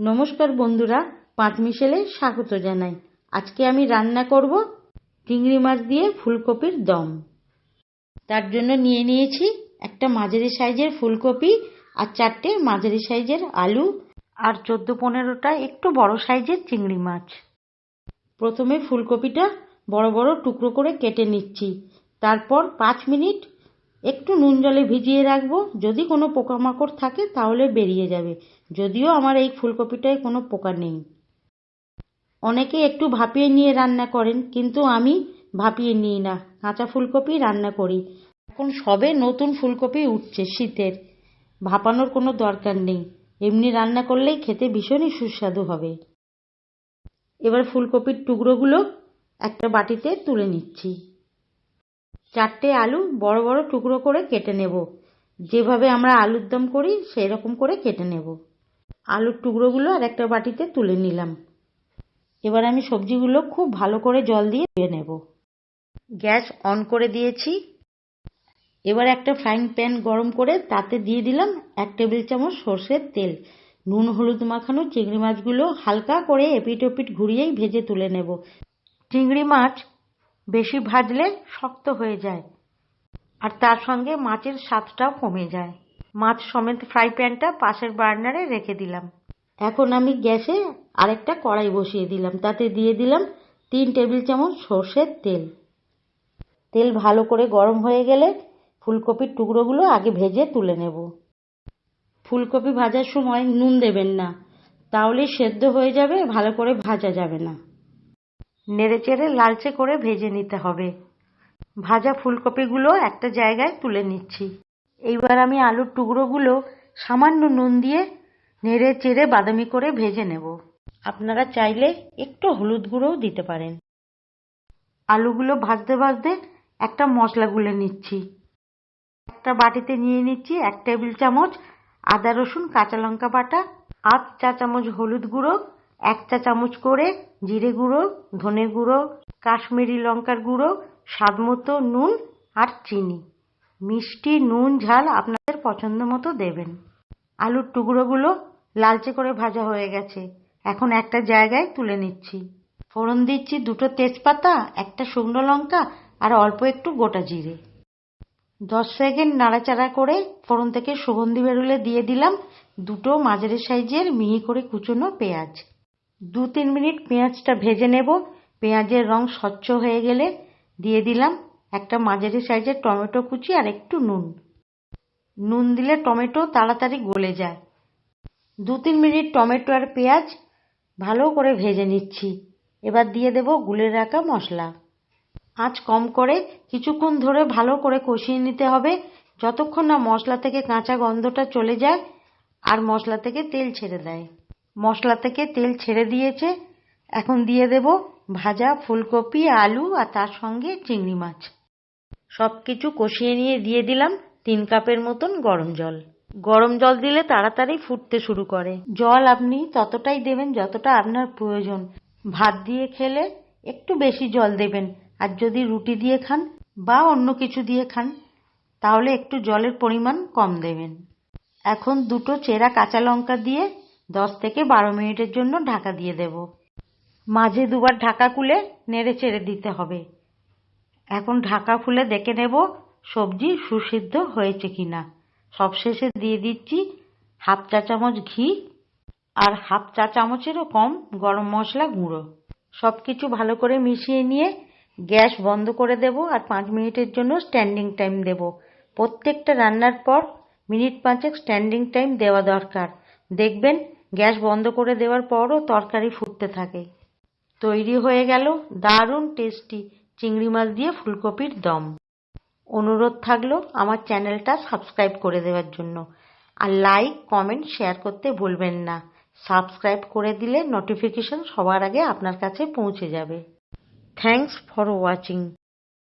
নমস্কার বন্ধুরা পাঁচ মিশেলে স্বাগত জানাই। আজকে আমি রান্না করব চিংড়ি মাছ দিয়ে ফুলকপির দম। তার জন্য নিয়ে নিয়েছি একটা মাঝারি সাইজের ফুলকপি আর চারটে মাঝারি সাইজের আলু আর চোদ্দ পনেরোটা একটু বড় সাইজের চিংড়ি মাছ। প্রথমে ফুলকপিটা বড় বড় টুকরো করে কেটে নিচ্ছি। তারপর পাঁচ মিনিট একটু নুন জলে ভিজিয়ে রাখব। যদি কোনো পোকামাকড় থাকে তাহলে বেরিয়ে যাবে। যদিও আমার এই ফুলকপিটায় কোনো পোকা নেই। অনেকে একটু ভাপিয়ে নিয়ে রান্না করেন, কিন্তু আমি ভাপিয়ে নিই না। কাঁচা ফুলকপি রান্না করি। এখন সবে নতুন ফুলকপি উঠছে শীতের। ভাপানোর কোনো দরকার নেই। এমনি রান্না করলেই খেতে ভীষণই সুস্বাদু হবে। এবার ফুলকপির টুকরোগুলো একটা বাটিতে তুলে নিচ্ছি। চারটে আলু বড় বড় টুকরো করে কেটে নেব। যেভাবে আমরা আলুর দম করি সেই রকম করে কেটে নেব। আলুর টুকরোগুলো আর একটা বাটিতে তুলে নিলাম। এবার আমি সবজিগুলো খুব ভালো করে জল দিয়ে ধুয়ে নেব। গ্যাস অন করে দিয়েছি। এবার একটা ফ্রাইং প্যান গরম করে তাতে দিয়ে দিলাম এক টেবিল চামচ সর্ষের তেল। নুন, হলুদ মাখানো চিংড়ি মাছগুলো হালকা করে এপিট ওপিট ঘুরিয়েই ভেজে তুলে নেব। চিংড়ি মাছ বেশি ভাজলে শক্ত হয়ে যায়। আর তার সঙ্গে মাছের স্বাদটাও কমে যায়। মাছ সমেত ফ্রাই প্যানটা পাশের বার্নারে রেখে দিলাম। এখন আমি গ্যাসে আরেকটা কড়াই বসিয়ে দিলাম। তাতে দিয়ে দিলাম তিন টেবিল চামচ সর্ষের তেল। তেল ভালো করে গরম হয়ে গেলে ফুলকপির টুকরোগুলো আগে ভেজে তুলে নেব। ফুলকপি ভাজার সময় নুন দেবেন না, তাহলে সেদ্ধ হয়ে যাবে, ভালো করে ভাজা যাবে না। নেড়ে চেড়ে লালচে করে ভেজে নিতে হবে। ভাজা ফুলকপিগুলো একটা জায়গায় তুলে নিচ্ছি। এইবার আমি আলুর টুকরোগুলো সামান্য নুন দিয়ে নেড়ে চেড়ে বাদামি করে ভেজে নেব। আপনারা চাইলে একটু হলুদ গুঁড়োও দিতে পারেন। আলুগুলো ভাজতে ভাজতে একটা মশলা গুলে নিচ্ছি। একটা বাটিতে নিয়ে নিচ্ছি এক টেবিল চামচ আদা রসুন, কাঁচা লঙ্কা বাটা, আধ চা চামচ হলুদ গুঁড়ো এক চা চামচ করে জিরে গুঁড়ো, ধনে গুঁড়ো, কাশ্মীরি লঙ্কার গুঁড়ো, স্বাদ মতো নুন আর চিনি। মিষ্টি নুন, ঝাল আপনাদের পছন্দ মতো দেবেন। আলুর টুকরোগুলো লালচে করে ভাজা হয়ে গেছে। এখন একটা জায়গায় তুলে নিচ্ছি। ফোড়ন দিচ্ছি দুটো তেজপাতা, একটা শুকনো লঙ্কা আর অল্প একটু গোটা জিরে। দশ সেকেন্ড নাড়াচাড়া করে ফোড়ন থেকে সুগন্ধি বেরোলে দিয়ে দিলাম দুটো মাঝারি সাইজের মিহি করে কুচোনো পেঁয়াজ। দু তিন মিনিট পেঁয়াজটা ভেজে নেব। পেঁয়াজের রং স্বচ্ছ হয়ে গেলে দিয়ে দিলাম একটা মাঝারি সাইজের টমেটো কুচি আর একটু নুন। নুন দিলে টমেটো তাড়াতাড়ি গলে যায়। দু তিন মিনিট টমেটো আর পেঁয়াজ ভালো করে ভেজে নিচ্ছি। এবার দিয়ে দেব গুলে রাখা মশলা। আঁচ কম করে কিছুক্ষণ ধরে ভালো করে কষিয়ে নিতে হবে। যতক্ষণ না মশলা থেকে কাঁচা গন্ধটা চলে যায় আর মশলা থেকে তেল ছেড়ে দেয়। মশলা থেকে তেল ছেড়ে দিয়েছে। এখন দিয়ে দেব ভাজা ফুলকপি, আলু আর তার সঙ্গে চিংড়ি মাছ। সব কিছু কষিয়ে নিয়ে দিয়ে দিলাম তিন কাপের মতন গরম জল। গরম জল দিলে তাড়াতাড়ি ফুটতে শুরু করে। জল আপনি ততটাই দেবেন যতটা আপনার প্রয়োজন। ভাত দিয়ে খেলে একটু বেশি জল দেবেন। আর যদি রুটি দিয়ে খান বা অন্য কিছু দিয়ে খান, তাহলে একটু জলের পরিমাণ কম দেবেন। এখন দুটো চেরা কাঁচা লঙ্কা দিয়ে দশ থেকে বারো মিনিটের জন্য ঢাকা দিয়ে দেব। মাঝে দুবার ঢাকা খুলে নেড়ে চেড়ে দিতে হবে। এখন ঢাকা খুলে দেখে নেব সবজি সুসিদ্ধ হয়েছে কি কিনা। সবশেষে দিয়ে দিচ্ছি হাফ চা চামচ ঘি আর হাফ চা চামচেরও কম গরম মশলা গুঁড়ো। সব কিছু ভালো করে মিশিয়ে নিয়ে গ্যাস বন্ধ করে দেব আর পাঁচ মিনিটের জন্য স্ট্যান্ডিং টাইম দেব। প্রত্যেকটা রান্নার পর মিনিট পাঁচেক স্ট্যান্ডিং টাইম দেওয়া দরকার। দেখবেন গ্যাস বন্ধ করে দেওয়ার পরও তরকারি ফুটতে থাকে। তৈরি হয়ে গেল দারুণ টেস্টি চিংড়ি মাছ দিয়ে ফুলকপির দম। অনুরোধ থাকল আমার চ্যানেলটা সাবস্ক্রাইব করে দেওয়ার জন্য। আর লাইক কমেন্ট শেয়ার করতে ভুলবেন না। সাবস্ক্রাইব করে দিলে নোটিফিকেশন সবার আগে আপনার কাছে পৌঁছে যাবে। Thanks for watching